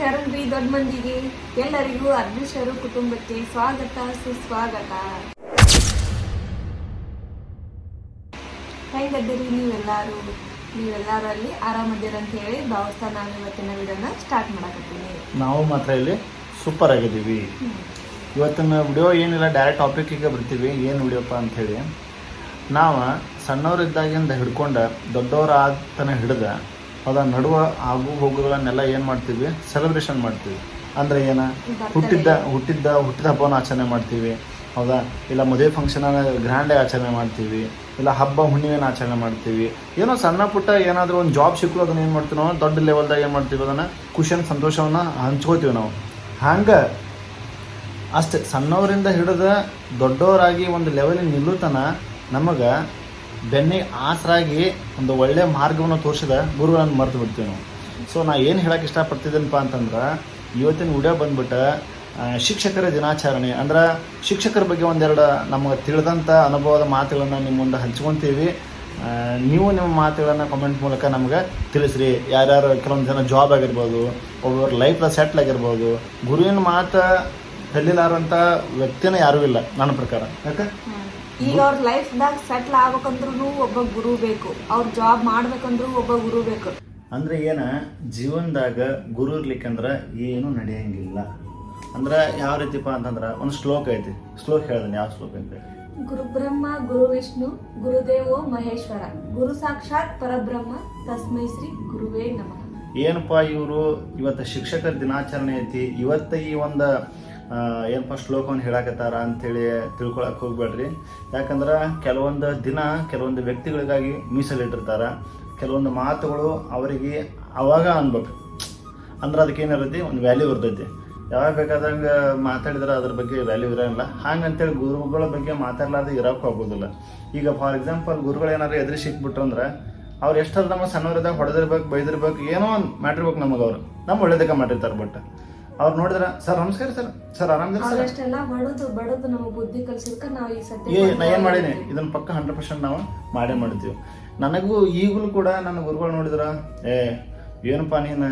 ಶರಣ್ರಿ ದೊಡ್ಡ ಮಂದಿಗೆ ಎಲ್ಲರಿಗೂ ಅರ್ಜುಷರು ಕುಟುಂಬಕ್ಕೆ ಸ್ವಾಗತ ಸುಸ್ವಾಗತ. ಹೆಂಗದ್ದೀರಿ ನೀವೆಲ್ಲರೂ ನೀವೆಲ್ಲರಲ್ಲಿ ಆರಾಮದಿರ ಅಂತ ಹೇಳಿ ಭಾವಿಸ್ತಾ ನಾನು ಇವತ್ತಿನ ವಿಡಿಯೋನ ಸ್ಟಾರ್ಟ್ ಮಾಡಕತ್ತೀನಿ. ನಾವು ಮಾತ್ರ ಇಲ್ಲಿ ಸೂಪರ್ ಆಗಿದ್ದೀವಿ. ಇವತ್ತಿನ ವಿಡಿಯೋ ಏನಿಲ್ಲ ಡೈರೆಕ್ಟ್ ಟಾಪಿಕ್ಕಿಗೆ ಬರ್ತೀವಿ. ಏನು ವಿಡಿಯೋಪ್ಪ ಅಂಥೇಳಿ ನಾವು ಸಣ್ಣವರಿದ್ದಾಗಿಂದ ಹಿಡ್ಕೊಂಡು ದೊಡ್ಡವರ ತನ ಹಿಡ್ದ ಅದ ನಡುವ ಆಗು ಹೋಗುಗಳನ್ನೆಲ್ಲ ಏನು ಮಾಡ್ತೀವಿ? ಸೆಲೆಬ್ರೇಷನ್ ಮಾಡ್ತೀವಿ. ಅಂದರೆ ಏನ? ಹುಟ್ಟಿದ್ದ ಹುಟ್ಟಿದ್ದ ಹುಟ್ಟಿದ ಹಬ್ಬವನ್ನು ಆಚರಣೆ ಮಾಡ್ತೀವಿ. ಹೌದಾ? ಇಲ್ಲ ಮದುವೆ ಫಂಕ್ಷನ್ ಗ್ರ್ಯಾಂಡ್ ಆಚರಣೆ ಮಾಡ್ತೀವಿ. ಇಲ್ಲ ಹಬ್ಬ ಹುಣ್ಣಿಮೆನ ಆಚರಣೆ ಮಾಡ್ತೀವಿ. ಏನೋ ಸಣ್ಣ ಪುಟ್ಟ ಏನಾದರೂ ಒಂದು ಜಾಬ್ ಸಿಕ್ಕಲು ಅದನ್ನ ಏನು ಮಾಡ್ತೀವಿ ನಾವು ದೊಡ್ಡ ಲೆವೆಲ್ದಾಗ ಏನು ಮಾಡ್ತೀವಿ ಅದನ್ನು? ಖುಷಿಯನ್ನು ಸಂತೋಷವನ್ನು ಹಂಚ್ಕೋತೀವಿ ನಾವು. ಹಂಗೆ ಅಷ್ಟೇ ಸಣ್ಣವರಿಂದ ಹಿಡಿದ ದೊಡ್ಡವರಾಗಿ ಒಂದು ಲೆವೆಲಿಗೆ ನಿಲ್ಲುತನ ನಮಗೆ ಬೆನ್ನಿಗೆ ಆಸರಾಗಿ ಒಂದು ಒಳ್ಳೆಯ ಮಾರ್ಗವನ್ನು ತೋರಿಸಿದ ಗುರುಗಳನ್ನು ಮರೆತು ಬಿಡ್ತೀವಿ ನಾವು. ಸೊ ನಾ ಏನು ಹೇಳಕ್ಕೆ ಇಷ್ಟಪಡ್ತಿದ್ದೇನಪ್ಪ ಅಂತಂದ್ರೆ, ಇವತ್ತಿನ ವಿಡಿಯೋ ಬಂದ್ಬಿಟ್ಟು ಶಿಕ್ಷಕರ ದಿನಾಚರಣೆ. ಅಂದ್ರೆ, ಶಿಕ್ಷಕರ ಬಗ್ಗೆ ಒಂದೆರಡು ನಮಗೆ ತಿಳಿದಂಥ ಅನುಭವದ ಮಾತುಗಳನ್ನು ನಿಮ್ಮ ಮುಂದೆ ಹಂಚ್ಕೊತೀವಿ. ನೀವು ನಿಮ್ಮ ಮಾತುಗಳನ್ನು ಕಮೆಂಟ್ ಮೂಲಕ ನಮ್ಗೆ ತಿಳಿಸ್ರಿ. ಯಾರ್ಯಾರು ಕೆಲವೊಂದು ಜನ ಜಾಬ್ ಆಗಿರ್ಬೋದು ಒಬ್ಬೊಬ್ಬರು ಲೈಫ್ ಸೆಟ್ಲ್ ಆಗಿರ್ಬೋದು ಗುರುವಿನ ಮಾತು ಕಲಿಲಾರಂಥ ವ್ಯಕ್ತಿನ ಯಾರೂ ಇಲ್ಲ, ನನ್ನ ಪ್ರಕಾರ. ಯಾಕೆ? ಈಗ ಅವ್ರ ಲೈಫ್ದಾಗ ಸೆಟ್ಲ್ ಆಗ್ಬೇಕಂದ್ರೂ ಒಬ್ಬ ಗುರು ಬೇಕು. ಅವ್ರ ಜಾಬ್ ಮಾಡ್ಬೇಕಂದ್ರೂ ಒಬ್ಬ ಗುರು ಬೇಕು. ಅಂದ್ರೆ ಏನ? ಜೀವನದಾಗ ಗುರು ಇರ್ಲಿಕ್ಕಂದ್ರೆ ಏನು ನಡೆಯಂಗಿಲ್ಲ. ಅಂದ್ರೆ ಯಾವ ರೀತಿಪ್ಪ ಅಂತಂದ್ರೆ ಒಂದು ಶ್ಲೋಕ ಐತಿ. ಶ್ಲೋಕ ಹೇಳ್ದೇನೆ ಯಾವ ಶ್ಲೋಕ ಅಂತ ಗುರು ಬ್ರಹ್ಮ ಗುರು ವಿಷ್ಣು ಗುರುದೇವೋ ಮಹೇಶ್ವರ. ಗುರು ಸಾಕ್ಷಾತ್ ಪರಬ್ರಹ್ಮ ತಸ್ಮೈ ಶ್ರೀ ಗುರುವೇ ನಮಃ. ಏನಪ್ಪಾ ಇವರು ಇವತ್ತು ಶಿಕ್ಷಕರ ದಿನಾಚರಣೆ ಐತಿ. ಇವತ್ತ ಈ ಒಂದು ಆ, ಏನಪ್ಪ ಶ್ಲೋಕವನ್ನು ಹೇಳಕತ್ತಾರ ಅಂಥೇಳಿ ತಿಳ್ಕೊಳಕ್ಕೆ ಹೋಗ್ಬೇಡ್ರಿ. ಯಾಕಂದ್ರೆ ಕೆಲವೊಂದು ದಿನ ಕೆಲವೊಂದು ವ್ಯಕ್ತಿಗಳಿಗಾಗಿ ಮೀಸಲಿಟ್ಟಿರ್ತಾರೆ. ಕೆಲವೊಂದು ಮಾತುಗಳು ಅವರಿಗೆ ಅವಾಗ ಅನ್ಬೇಕು. ಅಂದ್ರೆ ಅದಕ್ಕೆ ಏನಿರತಿ ಒಂದು ವ್ಯಾಲ್ಯೂ ಇರ್ತೈತಿ. ಯಾವಾಗ ಬೇಕಾದಂಗೆ ಮಾತಾಡಿದ್ರೆ ಅದ್ರ ಬಗ್ಗೆ ವ್ಯಾಲ್ಯೂ ಇರೋಂಗಿಲ್ಲ. ಹಂಗಂತೇಳಿ ಗುರುಗಳ ಬಗ್ಗೆ ಮಾತಾಡ್ಲಾರ್ದು ಇರೋಕ್ಕೂ ಆಗೋದಿಲ್ಲ ಈಗ ಫಾರ್ ಎಕ್ಸಾಂಪಲ್ ಗುರುಗಳು ಏನಾದ್ರು ಎದುರು ಸಿಕ್ಬಿಟ್ರು ಅಂದ್ರೆ ಅವ್ರು ಎಷ್ಟಾದ್ರು ನಮ್ಮ ಸಣ್ಣವರಿದಾಗ ಹೊಡೆದಿರ್ಬೇಕು ಬೈದಿರ್ಬೇಕು ಏನೋ ಒಂದು ಮಾಡಿರ್ಬೇಕು ನಮಗೆ ಅವರು. ನಮ್ಮ ಒಳ್ಳೇದಕ್ಕೆ ಮಾಡಿರ್ತಾರೆ ಬಟ್. ಅವ್ರು ನೋಡಿದ್ರ ಸರ್ ನಮಸ್ಕಾರ ಸರ್. ಸರ್ ಆರಾಮ ಸರ್? ಅವ್ರಷ್ಟೆಲ್ಲ ಬಡದು ಬಡದು ನಮಗೆ ಬುದ್ಧಿ ಕಲ್ಸಿದ್ಕ ನಾವು ಈ ಸತ್ಯ ಏ ನಾ ಏನು ಮಾಡೀನಿ? ಇದನ್ನ ಪಕ್ಕ ಹಂಡ್ರೆಡ್ ಪರ್ಸೆಂಟ್ ನಾವು ಮಾಡೇ ಮಾಡ್ತೀವಿ. ನನಗೂ ಈಗಲೂ ಕೂಡ ನನ್ನ ಗುರುಗಳು ನೋಡಿದ್ರ ಏ ಏನಪ್ಪ ನೀನು?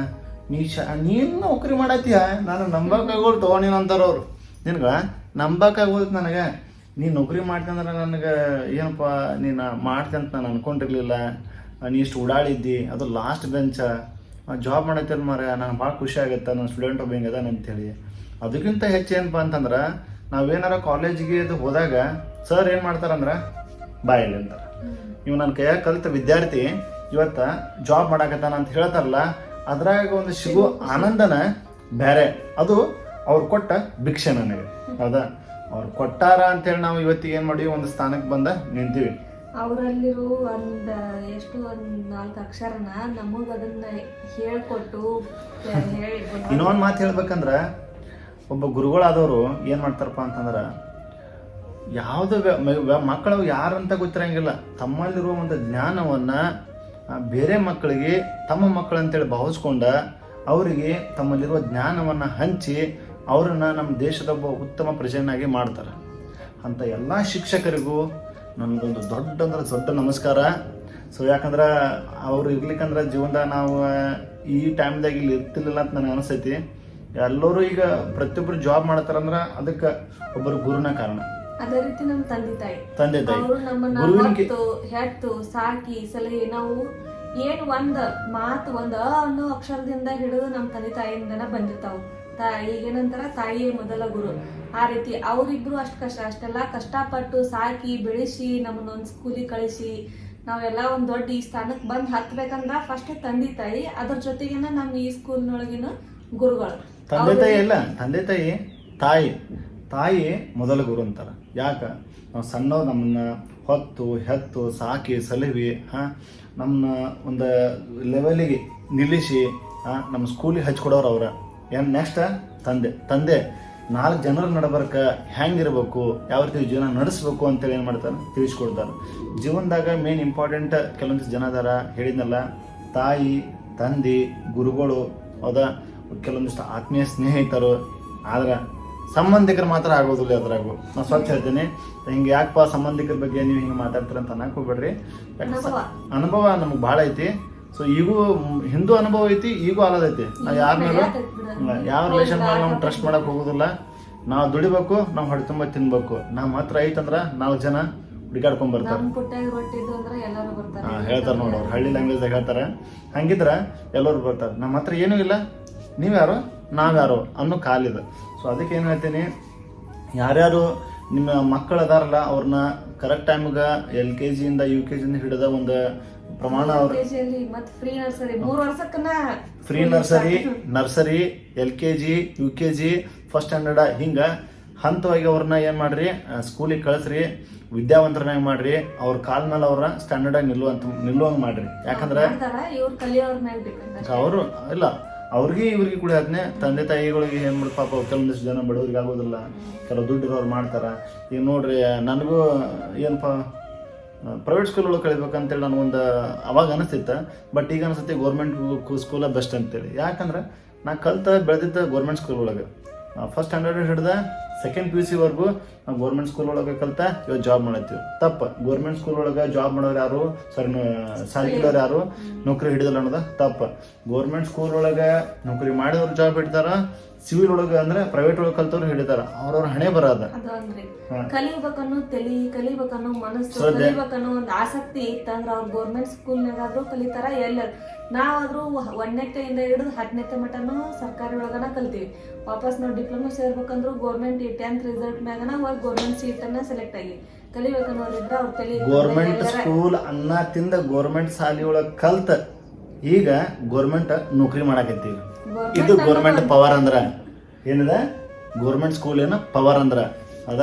ನೀ ಶ ನೀನು ನೌಕರಿ ಮಾಡತ್ತೀಯ? ನಾನು ನಂಬಕ್ಕಾಗೋಲ್ ತಗೊಂಡಿನ ನೀನು ಅಂತಾರ ಅವ್ರು. ನಿನ್ಗೆ ನಂಬಕ್ಕಾಗೋಲ್ತು ನನಗೆ. ನೀ ನೌಕರಿ ಮಾಡ್ತಂದ್ರೆ ನನಗೆ ಏನಪ್ಪ ನೀನು ಮಾಡ್ತಿ ಅಂತ ನಾನು ಅನ್ಕೊಂಡಿರ್ಲಿಲ್ಲ. ನೀ ಇಷ್ಟು ಓಡಾಡಿದ್ದಿ ಅದು ಲಾಸ್ಟ್ ಬೆಂಚ ಜಾಬ್ ಮಾಡತ್ತೇನು ಮಾರ ನನಗೆ ಭಾಳ ಖುಷಿ ಆಗುತ್ತೆ ನನ್ನ ಸ್ಟೂಡೆಂಟ್ ಒಬ್ಬ ಹಿಂಗೆ ಅದಾನ ಅಂತೇಳಿ. ಅದಕ್ಕಿಂತ ಹೆಚ್ಚೇನಪ್ಪ ಅಂತಂದ್ರೆ, ನಾವೇನಾರ ಕಾಲೇಜಿಗೆ ಅದು ಹೋದಾಗ ಸರ್ ಏನು ಮಾಡ್ತಾರಂದ್ರೆ ಬಾಯಲ್ಲಿ ಅಂತಾರೆ. ಇವ್ ನನ್ನ ಕೈಯಾಗ ಕಲಿತ ವಿದ್ಯಾರ್ಥಿ, ಇವತ್ತು ಜಾಬ್ ಮಾಡಾಕತ್ತಾನ ಅಂತ ಹೇಳ್ತಾರಲ್ಲ, ಅದ್ರಾಗ ಒಂದು ಸಿಗೋ ಆನಂದನ ಬೇರೆ ಅದು ಅವ್ರು ಕೊಟ್ಟ ಭಿಕ್ಷೆ ನನಗೆ. ಹೌದಾ? ಅವ್ರು ಕೊಟ್ಟಾರ ಅಂತೇಳಿ ನಾವು ಇವತ್ತಿಗೆ ಏನು ಮಾಡಿ ಒಂದು ಸ್ಥಾನಕ್ಕೆ ಬಂದ ನಿಂತೀವಿ. ಅವರಲ್ಲಿರೋ ಒಂದು, ಎಷ್ಟು ಒಂದು ನಾಲ್ಕು ಅಕ್ಷರನ ನಮಗೆ ಅದನ್ನ ಹೇಳ್ಕೊಟ್ಟು ಹೇಳಿ ಇನ್ನೊಂದು ಮಾತು ಹೇಳ್ಬೇಕಂದ್ರೆ, ಒಬ್ಬ ಗುರುಗಳಾದವರು ಏನು ಮಾಡ್ತಾರಪ್ಪ ಅಂತಂದ್ರೆ, ಯಾವುದು ಮಕ್ಕಳು ಯಾರಂತ ಗೊತ್ತಿರಂಗಿಲ್ಲ. ತಮ್ಮಲ್ಲಿರುವ ಒಂದು ಜ್ಞಾನವನ್ನು ಬೇರೆ ಮಕ್ಕಳಿಗೆ, ತಮ್ಮ ಮಕ್ಕಳಂತೇಳಿ ಭಾವಿಸ್ಕೊಂಡ ಅವರಿಗೆ ತಮ್ಮಲ್ಲಿರುವ ಜ್ಞಾನವನ್ನು ಹಂಚಿ ಅವರನ್ನು ನಮ್ಮ ದೇಶದ ಒಬ್ಬ ಉತ್ತಮ ಪ್ರಜೆಯನ್ನಾಗಿ ಮಾಡ್ತಾರೆ. ಅಂತ ಎಲ್ಲ ಶಿಕ್ಷಕರಿಗೂ ನಮ್ದೊಂದು ದೊಡ್ಡ ಅಂದ್ರೆ ದೊಡ್ಡ ನಮಸ್ಕಾರ. ಸೊ ಯಾಕಂದ್ರೆ ಅವ್ರು ಇರ್ಲಿಕ್ಕಂದ್ರೆ ಜೀವನದಾಗ ನಾವು ಈ ಟೈಮ್ದಾಗ ಇಲ್ಲಿ ಇರ್ತಿರ್ಲಿಲ್ಲ ಅಂತ ನನಗೆ ಅನಿಸ್ತೈತಿ ಎಲ್ಲರೂ ಈಗ ಪ್ರತಿಯೊಬ್ಬರು ಜಾಬ್ ಮಾಡ್ತಾರಂದ್ರೆ ಅದಕ್ಕೆ ಒಬ್ಬರು ಗುರುನ ಕಾರಣ. ಅದೇ ರೀತಿ ನಮ್ಮ ತಂದೆ ತಾಯಿ. ತಂದೆ ತಾಯಿ. ಅವರು ನಮ್ಮನ್ನ ಹೊತ್ತು ಹೆತ್ತು ಸಾಕಿ ಸಲಹೆ ನಾವು ಏನ್ ಒಂದ್ ಮಾತು ಒಂದ್ ಅನ್ನೋ ಅಕ್ಷರದಿಂದ ಹಿಡಿದು ನಮ್ಮ ತಂದೆ ತಾಯಿಯಿಂದನ ಬಂದಿರ್ತಾವ. ತಾಯಿ ಏನಂತಾರ ತಾಯಿಯೇ ಮೊದಲ ಗುರು. ಆ ರೀತಿ ಅವರಿಬ್ರು ಅಷ್ಟು ಕಷ್ಟ ಅಷ್ಟೆಲ್ಲ ಕಷ್ಟಪಟ್ಟು ಸಾಕಿ ಬೆಳೆಸಿ ನಮ್ಮನ್ನ ಒಂದ್ ಸ್ಕೂಲಿಗೆ ಕಳಿಸಿ ನಾವೆಲ್ಲ ಒಂದು ದೊಡ್ಡ ಈ ಸ್ಥಾನಕ್ಕೆ ಬಂದು ಹತ್ಬೇಕಂದ್ರ ಫಸ್ಟ್ ತಂದೆ ತಾಯಿ ಅದ್ರ ಜೊತೆಗೇನ ನಮ್ಮ ಈ ಸ್ಕೂಲ್ನೊಳಗಿನ ಗುರುಗಳು. ತಂದೆ ತಾಯಿ ಇಲ್ಲ ತಂದೆ ತಾಯಿ ತಾಯಿ. ತಾಯಿ ಮೊದಲ ಗುರು ಅಂತಾರೆ. ಯಾಕ? ನಾವು ಸಣ್ಣ ನಮ್ಮನ್ನ ಹೊತ್ತು ಹೆತ್ತು ಸಾಕಿ ಸಲಹಿ ಹಾಂ ನಮ್ಮನ್ನ ಒಂದು ಲೆವೆಲಿಗೆ ನಿಲ್ಲಿಸಿ ನಮ್ಮ ಸ್ಕೂಲಿಗೆ ಹಚ್ಕೊಡೋರು ಅವ್ರ. ಏನು ನೆಕ್ಸ್ಟ್ ತಂದೆ. ತಂದೆ ನಾಲ್ಕು ಜನರ ನಡಬರ್ಕ ಹೆಂಗಿರ್ಬೇಕು ಯಾವ ರೀತಿ ಜೀವನ ನಡೆಸ್ಬೇಕು ಅಂತೇಳಿ ಏನು ಮಾಡ್ತಾರೆ? ತಿಳಿಸ್ಕೊಡ್ತಾರೆ. ಜೀವನದಾಗ ಮೇನ್ ಇಂಪಾರ್ಟೆಂಟ್ ಕೆಲವೊಂದಿಷ್ಟು ಜನ ಅದಾರ. ಹೇಳಿದ್ನಲ್ಲ ತಾಯಿ ತಂದೆ ಗುರುಗಳು ಹೌದಾ? ಕೆಲವೊಂದಿಷ್ಟು ಆತ್ಮೀಯ ಸ್ನೇಹಿತರು ಆದ್ರೆ ಸಂಬಂಧಿಕರು ಮಾತ್ರ ಆಗೋದಿಲ್ಲ ಅದ್ರಾಗು. ನಾನು ಸ್ವಚ್ಛ ಹೇಳ್ತೀನಿ. ಹಿಂಗೆ ಯಾಕಪ್ಪ ಸಂಬಂಧಿಕರ ಬಗ್ಗೆ ನೀವು ಹಿಂಗೆ ಮಾತಾಡ್ತೀರ ಅಂತ ಅನ್ನಕ್ಕೆ ಹೋಗ್ಬೇಡ್ರಿ. ಅನುಭವ ನಮ್ಗೆ ಭಾಳ ಐತಿ. ಸೊ ಈಗೂ ಹಿಂದೂ ಅನುಭವ ಐತಿ ಈಗೂ ಆಗದೈತಿ ನಾವು ಯಾರ ಮೇಲೂ ಯಾವ ರಿಲೇಷನ್ ಮೇಲೆ ನಾವು ಟ್ರಸ್ಟ್ ಮಾಡಕ್ ಹೋಗುದಿಲ್ಲ. ನಾವು ದುಡಿಬೇಕು ನಾವು ಹೊಡೆ ತುಂಬ ತಿನ್ಬೇಕು. ನಮ್ಮ ಹತ್ರ ಐತಂದ್ರ ನಾಲ್ಕು ಜನ ಹುಡುಕಾಡ್ಕೊಂಡ್ ಬರ್ತಾರೆ. ಹೇಳ್ತಾರೆ ನೋಡಿ ಅವ್ರು. ಹಳ್ಳಿ ಲ್ಯಾಂಗ್ವೇಜ್ದಾಗ ಹೇಳ್ತಾರೆ. ಹಂಗಿದ್ರ ಎಲ್ಲರೂ ಬರ್ತಾರೆ. ನಮ್ಮ ಹತ್ರ ಏನೂ ಇಲ್ಲ. ನೀವ್ಯಾರು ನಾವ್ಯಾರು ಅನ್ನೋ ಕಾಲಿದೆ ಸೊ ಅದಕ್ಕೆ ಏನು ಹೇಳ್ತೀನಿ ಯಾರ್ಯಾರು ನಿಮ್ಮ ಮಕ್ಕಳು ಅದಾರಲ್ಲ ಅವ್ರನ್ನ ಕರೆಕ್ಟ್ ಟೈಮ್ಗೆ ಎಲ್ ಕೆ ಜಿಯಿಂದ ಯು ಕೆ ಜಿಯಿಂದ ಹಿಡಿದ ಒಂದು ಪ್ರಮಾಣ ಕೆಜಿಯಲ್ಲಿ ಫ್ರೀ ನರ್ಸರಿ ಮೂರ್ ವರ್ಷಕ್ಕನ free nursery nursery L K G U K G first standard ಹಿಂಗ. ಹಂತವಾಗಿ ಅವ್ರನ್ನ ಏನ್ ಮಾಡ್ರಿ? ಸ್ಕೂಲಿಗೆ ಕಳಿಸ್ರಿ ವಿದ್ಯಾವಂತರನ್ನಾಗಿ ಮಾಡ್ರಿ? ಅವ್ರ ಕಾಲ್ ಮೇಲೆ ಅವ್ರ ಸ್ಟ್ಯಾಂಡರ್ಡ್ ಆಗಿ ನಿಲ್ಲುವಂತ ನಿಲ್ಲುವಂಗ್ ಮಾಡ್ರಿ. ಯಾಕಂದ್ರೆ ಅವರು ಇಲ್ಲ ಅವ್ರಿಗೆ ಇವ್ರಿಗೆ ಕೂಡ ಅದನ್ನೇ ತಂದೆ ತಾಯಿಗಳಿಗೆ ಏನ್ ಮಾಡಿ ಪಾಪ ಕೆಲವೊಂದಿಷ್ಟು ಜನ ಬಡವರಿಗೆ ಆಗೋದಿಲ್ಲ. ಕೆಲವು ದುಡ್ಡು ಇರೋರು ಮಾಡ್ತಾರ. ಈಗ ನೋಡ್ರಿ ನನಗೂ ಏನಪ್ಪ ಪ್ರೈವೇಟ್ ಸ್ಕೂಲ್ ಒಳಗೆ ಕಳಿಬೇಕಂತೇಳಿ ನನಗೊಂದು ಅವಾಗ ಅನಿಸ್ತಿತ್ತು. ಬಟ್ ಈಗ ಅನಿಸುತ್ತೆ ಗೌರ್ಮೆಂಟ್ ಸ್ಕೂಲ ಬೆಸ್ಟ್ ಅಂತೇಳಿ. ಯಾಕಂದ್ರೆ ನಾ ಕಲ್ತ ಬೆಳೆದಿದ್ದ ಗೌರ್ಮೆಂಟ್ ಸ್ಕೂಲ್ ಒಳಗೆ. ಫಸ್ಟ್ ಸ್ಟ್ಯಾಂಡರ್ಡ್ ಹಿಡ್ದ ಸೆಕೆಂಡ್ ಪಿ ಯು ಸಿವರೆಗೂ ನಾವು ಗೌರ್ಮೆಂಟ್ ಸ್ಕೂಲ್ ಒಳಗೆ ಕಲ್ತ ಇವತ್ತು ಜಾಬ್ ಮಾಡತ್ತೀವಿ. ತಪ್ಪ. ಗೌರ್ಮೆಂಟ್ ಸ್ಕೂಲ್ ಒಳಗೆ ಜಾಬ್ ಮಾಡೋರು ಯಾರು? ಸರಿ ಸಾಲಿಗಳವ್ರು ಯಾರು? ನೌಕರಿ ಹಿಡಿದಲ್ಲ ಅನ್ನೋದು ತಪ್ಪ. ಗೌರ್ಮೆಂಟ್ ಸ್ಕೂಲ್ ಒಳಗೆ ನೌಕರಿ ಮಾಡಿದವ್ರು ಜಾಬ್ ಹಿಡಿತಾರ ಸಿವಿಲ್ ಒಳಗೆ ಅಂದ್ರೆ ಪ್ರೈವೇಟ್ ಒಳಗೆ ಕಲ್ತವ್ರು ಹಿಡಿತಾರ. ಅವ್ರವ್ರ ಹಣೆ ಬರೋದ. ಕಲಿಬೇಕನ್ನೋ ತಲಿ ಕಲಿಬೇಕನ್ನೋ ಮನಸ್ಸು. ಕಲಿಬೇಕನ್ನೋ ಒಂದು ಆಸಕ್ತಿ ಇತ್ತಂದ್ರೆ ಅವ್ರ ಗೌರ್ಮೆಂಟ್ ಸ್ಕೂಲ್ನಾಗಾದ್ರೂ ಕಲಿತಾರ ಎಲ್ಲ ನಾವಾದ್ರೂ ಒಂದನೇತೆಯಿಂದ ಹಿಡಿದು ಹತ್ತನೇತೆ ಮಟ್ಟನೂ ಸರ್ಕಾರಿ ಒಳಗನ ಕಲ್ತೀವಿ. ವಾಪಸ್ ನಾವು ಡಿಪ್ಲೊಮಾ ಸೇರ್ಬೇಕಂದ್ರು ಗೌರ್ಮೆಂಟ್ ಟೆಂತ್ ರಿಸಲ್ಟ್ ಮ್ಯಾಗನ ಹೋಗಿ ಗೌರ್ಮೆಂಟ್ ಸೀಟ್ ಅನ್ನ ಸೆಲೆಕ್ಟ್ ಆಗಿ. ಇದ್ರ ಅವ್ರ ತಲೆ ಗೌರ್ಮೆಂಟ್ ಸ್ಕೂಲ್ ಅನ್ನ ತಿಂದ ಗೌರ್ಮೆಂಟ್ ಶಾಲಿ ಒಳಗೆ ಕಲ್ತ ಈಗ ಗೌರ್ಮೆಂಟ್ ನೌಕರಿ ಮಾಡಾಕತ್ತೀವಿ. ಇದು ಗೌರ್ಮೆಂಟ್ ಪವರ್ ಅಂದ್ರ. ಏನದ? ಗೌರ್ಮೆಂಟ್ ಸ್ಕೂಲ್ ಏನ ಪವರ್ ಅಂದ್ರ. ಅದ?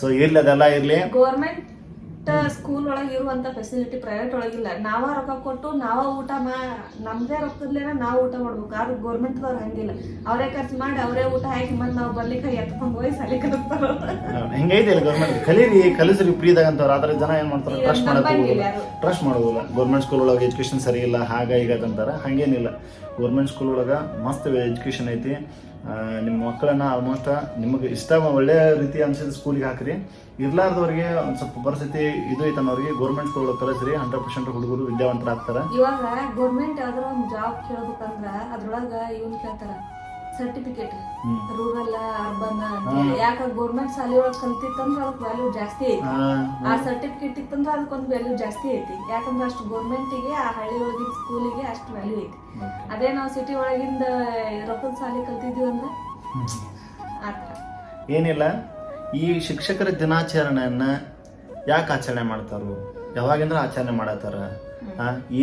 ಸೊ ಇರ್ಲಿ ಅದೆಲ್ಲ ಇರ್ಲಿ. ಗೌರ್ಮೆಂಟ್ ಸ್ಕೂಲ್ ಒಳಗೆ ಇರುವಂತ ಫೆಸಿಲಿಟಿ ಪ್ರೈವೇಟ್ ಒಳಗಿಲ್ಲ ನಾವ ರೊಕ್ಕ ಕೊಟ್ಟು ನಾವ ಊಟ ಮಾ ನಮ್ದೇ ರೊಕ್ಕದ್ಲೇನ ನಾವು ಊಟ ಮಾಡ್ಬೇಕು. ಆದ್ರೆ ಗೌರ್ಮೆಂಟ್ದವ್ರು ಹಂಗಿಲ್ಲ. ಅವರೇ ಖರ್ಚು ಮಾಡಿ ಅವರೇ ಊಟ ಹಾಕಿ ಮತ್ತೆ ನಾವು ಬರ್ಲಿಕ್ಕೆ ಎತ್ಕೊಂಡ್ ಹೋಗಿ ಸಲಿ ಕಲಿಸ್ತಾರ ಹೆಂಗೈತೆ ಇಲ್ಲ ಗೌರ್ಮೆಂಟ್ ಕಲೀರಿ ಕಲಿಸ್ರಿ ಫ್ರೀದಾಗ ಅಂತವ್ರು. ಆದ್ರೆ ಜನ ಏನ್ ಮಾಡ್ತಾರೆ? ಟ್ರಸ್ಟ್ ಮಾಡೋದಿಲ್ಲ ಟ್ರಸ್ಟ್ ಮಾಡೋದಿಲ್ಲ ಗೌರ್ಮೆಂಟ್ ಸ್ಕೂಲ್ ಒಳಗೆ ಎಜುಕೇಶನ್ ಸರಿ ಇಲ್ಲ ಹಾಗ ಈಗ ಅಂತಾರೆ ಹಂಗೇನಿಲ್ಲ. ಗೌರ್ಮೆಂಟ್ ಸ್ಕೂಲ್ ಒಳಗೆ ಮಸ್ತ್ ಎಜುಕೇಶನ್ ಐತಿ. ನಿಮ್ಮ ಮಕ್ಕಳನ್ನ ಆಲ್ಮೋಸ್ಟ್ ನಿಮಗೆ ಇಷ್ಟ ಒಳ್ಳೆಯ ರೀತಿ ಅನ್ಸಿದ ಸ್ಕೂಲಿಗೆ ಹಾಕ್ರಿ. ಇರ್ಲಾರ್ದವ್ರಿಗೆ ಒಂದು ಸ್ವಲ್ಪ ಪರಿಸ್ಥಿತಿ ಇದು ಐತೆ ಅನ್ನೋರಿಗೆ ಗೌರ್ಮೆಂಟ್ ಸ್ಕೂಲ್ ಕಲಿಸ್ರಿ ಹಂಡ್ರೆಡ್ ಪರ್ಸೆಂಟ್ ಹುಡುಗರು ವಿದ್ಯಾವಂತರಾಗ್ತಾರೆ. ಇವಾಗ ಗೌರ್ಮೆಂಟ್ ಯಾವ್ದಾರ ಒಂದು ಜಾಬ್ ಕೇಳ್ಬೇಕಂದ್ರ ಅದ್ರೊಳಗ ಇವನ್ ಕೇಳ್ತಾರ. ಸರ್ಟಿಫಿಕೇಟ್ ರೂರಲ್ ಅರ್ಬನ್ ಯಾಕ ಗೌರ್ಮೆಂಟ್ ಶಾಲೆ ಒಳಗೆ ಕಲ್ತಿತ್ತಂದ್ರ ಅದಕ್ ವ್ಯಾಲ್ಯೂ ಜಾಸ್ತಿ ಐತಿ. ಆ, ಸರ್ಟಿಫಿಕೇಟ್ ಇತ್ತಂದ್ರ ಅದಕ್ಕೊಂದು ವ್ಯಾಲ್ಯೂ ಜಾಸ್ತಿ ಐತಿ. ಯಾಕಂದ್ರ ಅಷ್ಟು ಗೌರ್ಮೆಂಟಿಗೆ ಆ ಹಳ್ಳಿ ಒಳಗಿನ ಸ್ಕೂಲಿಗೆ ಅಷ್ಟು ವ್ಯಾಲ್ಯೂ ಐತಿ. ಅದೇ ನಾವು ಸಿಟಿ ಒಳಗಿಂದ ರೊಕ್ಕದ ಶಾಲೆ ಕಲ್ತಿದ್ವಿ ಅಂದ್ರ ಆತರ ಏನಿಲ್ಲ. ಈ ಶಿಕ್ಷಕರ ದಿನಾಚರಣೆಯನ್ನ ಯಾಕೆ ಆಚರಣೆ ಮಾಡ್ತಾರೋ ಯಾವಾಗಿಂದ್ರ ಆಚರಣೆ ಮಾಡತ್ತಾರ.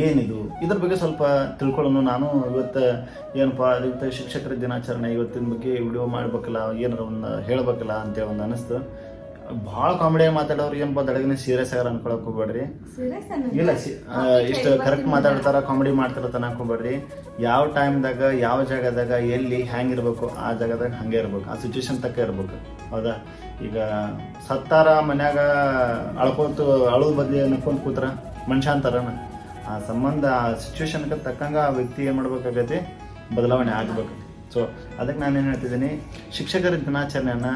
ಏನಿದು? ಇದ್ರ ಬಗ್ಗೆ ಸ್ವಲ್ಪ ತಿಳ್ಕೊಳ್ಳೋಣ ನಾನು. ಇವತ್ತು ಏನಪ್ಪಾ ಇವತ್ತು ಶಿಕ್ಷಕರ ದಿನಾಚರಣೆ ಇವತ್ತಿನ ಬಗ್ಗೆ ವಿಡಿಯೋ ಮಾಡ್ಬೇಕಲ್ಲ ಏನಾರ ಒಂದು ಹೇಳ್ಬೇಕಲ್ಲ ಅಂತೇಳಿ ಒಂದು ಅನಿಸ್ತು. ಭಾಳ ಕಾಮಿಡಿಯಾಗಿ ಮಾತಾಡೋರು ಏನಪ್ಪ ದಡಗಿನ ಸೀರಿಯಸ್ ಆಗಿ ಅನ್ಕೊಳಕ್ ಹೋಗ್ಬೇಡ್ರಿ. ಇಲ್ಲ ಇಷ್ಟು ಕರೆಕ್ಟ್ ಮಾತಾಡ್ತಾರ ಕಾಮಿಡಿ ಮಾಡ್ತಾರ ಅನ್ಕೊಬೇಡ್ರಿ ಯಾವ ಟೈಮ್ದಾಗ ಯಾವ ಜಾಗದಾಗ ಎಲ್ಲಿ ಹ್ಯಾಂಗಿರ್ಬೇಕು ಆ ಜಾಗದಾಗ ಹಂಗೆ ಇರ್ಬೇಕು ಆ ಸಿಚುವೇಶನ್ ತಕ್ಕ ಇರ್ಬೇಕು. ಹೌದಾ? ಈಗ ಸತ್ತಾರ ಮನ್ಯಾಗ ಅಳ್ಕೊತು ಅಳು ಬದಲಿ ಅನ್ಕೊಂಡು ಕೂತ್ರ ಮನುಷ್ಯ ಅಂತಾರನ. ಆ ಸಂಬಂಧ, ಆ ಸಿಚುವೇಶನ್ಗೆ ತಕ್ಕಂಗೆ ಆ ವ್ಯಕ್ತಿ ಏನು ಮಾಡ್ಬೇಕಾಗೈತಿ? ಬದಲಾವಣೆ ಆಗ್ಬೇಕು ಸೊ ಅದಕ್ಕೆ ನಾನು ಏನು ಹೇಳ್ತಿದ್ದೀನಿ? ಶಿಕ್ಷಕರ ದಿನಾಚರಣೆಯನ್ನ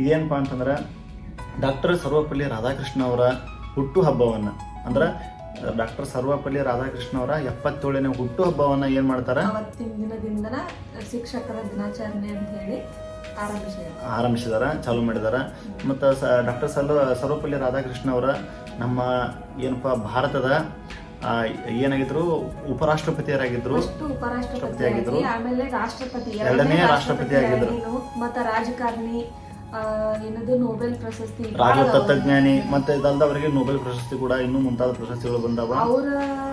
ಇದೇನಪ್ಪ ಅಂತಂದ್ರೆ ಡಾಕ್ಟರ್ ಸರ್ವಪಲ್ಲಿ ರಾಧಾಕೃಷ್ಣ ಅವರ ಹುಟ್ಟು ಹಬ್ಬವನ್ನು ಅಂದ್ರೆ ಡಾಕ್ಟರ್ ಸರ್ವಪಲ್ಲಿ ರಾಧಾಕೃಷ್ಣ ಅವರ ಎಪ್ಪತ್ತೇಳನೇ ಹುಟ್ಟು ಹಬ್ಬವನ್ನು ಏನು ಮಾಡ್ತಾರೆ? ಶಿಕ್ಷಕರ ದಿನಾಚರಣೆ ಅಂತ ಹೇಳಿ ಆರಂಭಿಸಿದ್ರು ಆರಂಭಿಸಿದಾರ ಚಾಲೂ ಮಾಡಿದ್ದಾರೆ. ಮತ್ತು ಡಾಕ್ಟರ್ ಸರ್ವ ಸರ್ವಪಲ್ಲಿ ರಾಧಾಕೃಷ್ಣ ಅವರ ನಮ್ಮ ಏನಪ್ಪ ಭಾರತದ ಏನಾಗಿದ್ರು ಉಪರಾಷ್ಟ್ರಪತಿಯರಾಗಿದ್ರು. ಉಪರಾಷ್ಟ್ರಪತಿ ಆಗಿದ್ರು ಆಗಿ ಆಮೇಲೆ ರಾಷ್ಟ್ರಪತಿ ಎರಡನೇ ರಾಷ್ಟ್ರಪತಿ ಆಗಿದ್ರು. ಮತ್ತ ರಾಜಕಾರಣಿ ಏನದು ನೊಬೆಲ್ ಪ್ರಶಸ್ತಿ ರಾಜ ತತ್ವಜ್ಞಾನಿ ಮತ್ತೆ ಇದಲ್ದ ಅವರಿಗೆ ನೊಬೆಲ್ ಪ್ರಶಸ್ತಿ ಕೂಡ ಇನ್ನು ಮುಂತಾದ ಪ್ರಶಸ್ತಿಗಳು ಬಂದವ. ಅವರ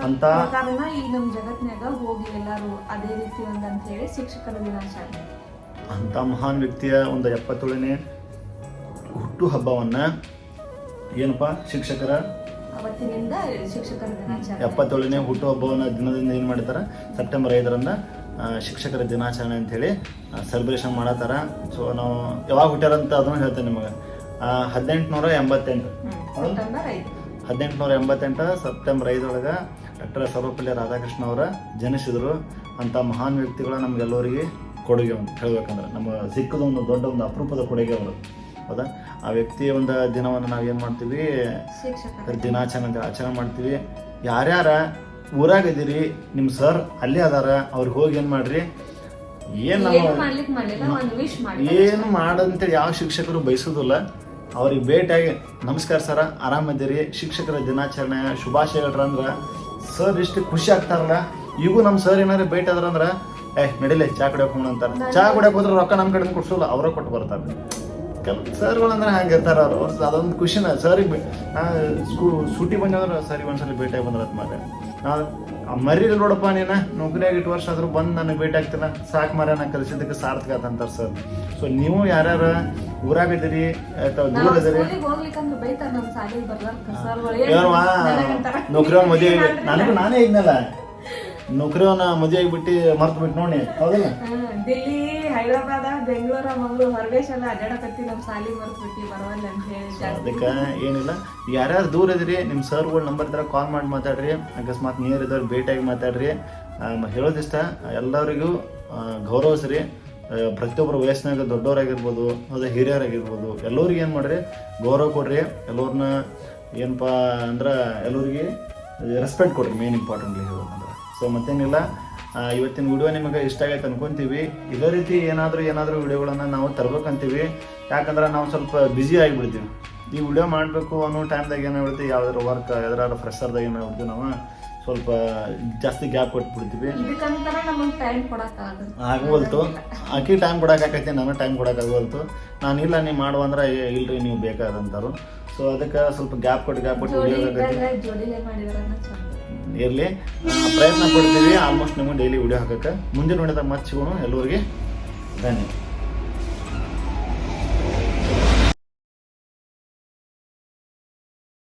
ಅಂತ ಕಾರಣ ಈ ನಮ್ಮ ಜಗತ್ನಾಗ ಹೋಗಿ ಎಲ್ಲಾರು ಅದೇ ರೀತಿ ಒಂದಂತ ಹೇಳಿ ಶಿಕ್ಷಕರ ದಿನಾಚರಣೆ. ಅಂತ ಮಹಾನ್ ವ್ಯಕ್ತಿಯ ಒಂದು ಎಪ್ಪತ್ತೇಳನೇ ಹುಟ್ಟು ಹಬ್ಬವನ್ನ ಏನಪ್ಪ ಶಿಕ್ಷಕರ? ಎಪ್ಪತ್ತೇಳನೇ ಹುಟ್ಟು ಹಬ್ಬವನ್ನ ದಿನದಿಂದ ಏನು ಮಾಡ್ತಾರೆ? ಸೆಪ್ಟೆಂಬರ್ ಐದರಿಂದ ಶಿಕ್ಷಕರ ದಿನಾಚರಣೆ ಅಂತೇಳಿ ಸೆಲೆಬ್ರೇಷನ್ ಮಾಡತ್ತಾರ. ಸೊ ನಾವು ಯಾವಾಗ ಹುಟ್ಟ್ಯಾರಂತ ಅದನ್ನು ಹೇಳ್ತೇನೆ ನಿಮಗೆ. ಹದಿನೆಂಟುನೂರ ಎಂಬತ್ತೆಂಟು. ಹದಿನೆಂಟುನೂರ ಎಂಬತ್ತೆಂಟು ಸೆಪ್ಟೆಂಬರ್ ಐದರೊಳಗೆ ಡಾಕ್ಟರ್ ಸರ್ವಪಲ್ಲಿ ರಾಧಾಕೃಷ್ಣ ಅವರ ಜನಿಸಿದರು ಅಂತ ಮಹಾನ್ ವ್ಯಕ್ತಿಗಳ ನಮ್ಗೆಲ್ಲರಿಗೆ ಕೊಡುಗೆ ಅಂತ ಹೇಳಬೇಕಂದ್ರೆ ನಮ್ಮ ಸಿಕ್ಕದ ಒಂದು ದೊಡ್ಡ ಒಂದು ಅಪರೂಪದ ಕೊಡುಗೆ ಅವರು. ಹೌದಾ? ಆ ವ್ಯಕ್ತಿಯ ಒಂದು ದಿನವನ್ನು ನಾವು ಏನು ಮಾಡ್ತೀವಿ? ದಿನಾಚರಣೆ ಅಂತ ಆಚರಣೆ ಮಾಡ್ತೀವಿ. ಯಾರ್ಯಾರ ಊರಾಗ ಇದೀರಿ ನಿಮ್ಮ ಸರ್ ಅಲ್ಲೇ ಅದಾರ ಅವ್ರಿಗೆ ಹೋಗಿ ಏನು ಮಾಡ್ರಿ? ಏನು ಒಂದ್ ಏನು ಮಾಡಂತೇಳಿ ಯಾವ ಶಿಕ್ಷಕರು ಬಯಸೋದಿಲ್ಲ. ಅವ್ರಿಗೆ ಭೇಟಿಯಾಗಿ ನಮಸ್ಕಾರ ಸರ ಆರಾಮದಿರಿ ಶಿಕ್ಷಕರ ದಿನಾಚರಣೆ ಶುಭಾಶಯಗಳು ಅಂದ್ರೆ ಸರ್ ಇಷ್ಟು ಖುಷಿ ಆಗ್ತಾರಲ್ಲ ಈಗೂ ನಮ್ಮ ಸರ್ ಏನಾರು ಭೇಟಿ ಆದ್ರ ಅಂದ್ರೆ ಏ ನಡಿಲೆ ಚಾ ಕುಡಿಯೋಕೆ ಹೋಗೋಣ ಅಂತಾರೆ. ಚಾ ಕುಡಿಯೋಕೆ ಹೋದ್ರೆ ರೊಕ್ಕ ನಮ್ಮ ಕಡೆ ಕೊಡ್ಸೋಲ್ಲ ಅವರೇ ಕೊಟ್ಟು ಬರ್ತಾರೆ. ಕೆಲವು ಸರ್ಗಳು ಅಂದ್ರೆ ಹಂಗೆ ಇರ್ತಾರೆ ಅವರು. ಅದೊಂದು ಖುಷಿನ ಸರಿಗೆ ಸ್ಕೂ ಸೂಟಿ ಬಂದ್ರೆ ಸರಿ ಒಂದ್ಸಲ ಭೇಟಿಯಾಗಿ ಬಂದ್ರತ್ ಮಾರೆ ಮರೀಲಿ ನೋಡಪ್ಪ ನೀನ ನೌಕರಿಯಾಗಿ ಇಟ್ಟು ವರ್ಷ ಆದ್ರೂ ಬಂದು ನನಗೆ ಭೇಟಿ ಆಗ್ತಿಲ್ಲ ಸಾಕು ಮರ ನಾನು ಕಲಿಸಿದ್ದಕ್ಕೆ ಸಾರ್ಥಕ ಅಂತಾರೆ ಸರ್. ಸೊ ನೀವು ಯಾರ್ಯಾರ ಊರಾಗಿದ್ದೀರಿ ಅಥವಾ ದೂರ ಇದ್ದೀರಿ? ಇದೀರಿ ನೌಕರಿಯವನ್ ಮದುವೆ ನನಗೂ ನಾನೇ ಇದ್ನಲ್ಲ. ನೌಕರಿಯವನ ಮದುವೆ ಆಗಿಬಿಟ್ಟು ಮರ್ತು ಬಿಟ್ಟು ನೋಡಿ. ಹೌದಲ್ಲ? ದಿಲ್ಲಿ ಹೈದರಾಬಾದ ಬೆಂಗಳೂರ ಮಂಗಳೂರು ಹೊರದೇಶ ಎಲ್ಲ ಅಡ್ಡಾಡಕತ್ತಿ ನಮ್ಮ ಸಾಲಿ ಮರ್ತು ಬಿಟ್ಟು ಬರವಲ್ಲ ಅಂತ ಹೇಳಿ ಅದಕ್ಕೆ ಏನಿಲ್ಲ. ಯಾರ್ಯಾರು ದೂರ ಇದ್ರಿ ನಿಮ್ಮ ಸರ್ಗಳ ನಂಬರ್ ಇದ್ರೆ ಕಾಲ್ ಮಾಡಿ ಮಾತಾಡ್ರಿ. ಅಕಸ್ಮಾತ್ ನಿಯರ್ ಇದ್ದವ್ರು ಭೇಟಿಯಾಗಿ ಮಾತಾಡ್ರಿ. ಹೇಳೋದಿಷ್ಟ ಎಲ್ಲರಿಗೂ ಗೌರವಿಸ್ರಿ ಪ್ರತಿಯೊಬ್ಬರು ವಯಸ್ಸಿನಾಗ ದೊಡ್ಡವರಾಗಿರ್ಬೋದು ಅದೇ ಹಿರಿಯರಾಗಿರ್ಬೋದು ಎಲ್ಲರಿಗೆ ಏನು ಮಾಡ್ರಿ ಗೌರವ ಕೊಡ್ರಿ. ಎಲ್ಲರನ್ನ ಏನಪ್ಪ ಅಂದ್ರೆ ಎಲ್ಲರಿಗೆ ರೆಸ್ಪೆಕ್ಟ್ ಕೊಡ್ರಿ ಮೇನ್ ಇಂಪಾರ್ಟೆಂಟ್ಲಿ ಹೇಳ್ಬೇಕಂದ್ರೆ ಸೊ ಮತ್ತೇನಿಲ್ಲ ಇವತ್ತಿನ ವಿಡಿಯೋ ನಿಮಗೆ ಇಷ್ಟ ಆಗೈತೆ ಅನ್ಕೊಂತೀವಿ. ಇದೇ ರೀತಿ ಏನಾದರೂ ಏನಾದರೂ ವಿಡಿಯೋಗಳನ್ನು ನಾವು ತರ್ಬೇಕಂತೀವಿ. ಯಾಕಂದ್ರೆ ನಾವು ಸ್ವಲ್ಪ ಬ್ಯುಸಿ ಆಗಿಬಿಡ್ತೀವಿ. ಈ ವಿಡಿಯೋ ಮಾಡಬೇಕು ಅನ್ನೋ ಟೈಮ್ದಾಗ ಏನಾಗ್ಬಿಡ್ತೀವಿ ಯಾವ್ದಾದ್ರು ವರ್ಕ್ ಯಾವ್ದಾರು ಫ್ರೆಶರ್ದಾಗ ಏನಾಗ್ಬಿಡ್ತೀವಿ ನಾವು ಸ್ವಲ್ಪ ಜಾಸ್ತಿ ಗ್ಯಾಪ್ ಕೊಟ್ಬಿಡ್ತೀವಿ. ಆಗೋಲ್ತು ಆಕೆ ಟೈಮ್ ಕೊಡಕ್ ಆಗವಲ್ತು. ಆಕಿ ಟೈಮ್ ಕೊಡೋಕ್ಕಾಗೈತಿ ನಾನು ಟೈಮ್ ಕೊಡೋಕ್ಕಾಗೋಲ್ತು ನಾನು ಇಲ್ಲ ನೀವು ಮಾಡುವ ಅಂದ್ರೆ ಇಲ್ರಿ ನೀವು ಬೇಕಾದಂತಾರು ಸೊ ಅದಕ್ಕೆ ಸ್ವಲ್ಪ ಗ್ಯಾಪ್ ಕೊಟ್ಟು ಗ್ಯಾಪ್ ಕೊಟ್ಟು ವಿಡಿಯೋ ವಿಡಿಯೋ ಇರಲಿ. ಪ್ರಯತ್ನ ಪಡ್ತೀವಿ. ಆಲ್ಮೋಸ್ಟ್ ನಿಮಗೆ ಡೈಲಿ ವಿಡಿಯೋ ಹಾಕಕ್ಕೆ. ಮುಂದಿನ ನೋಡಿದ ಸಿಗೋಣ. ಎಲ್ಲರಿಗೆ ಧನ್ಯವಾದ.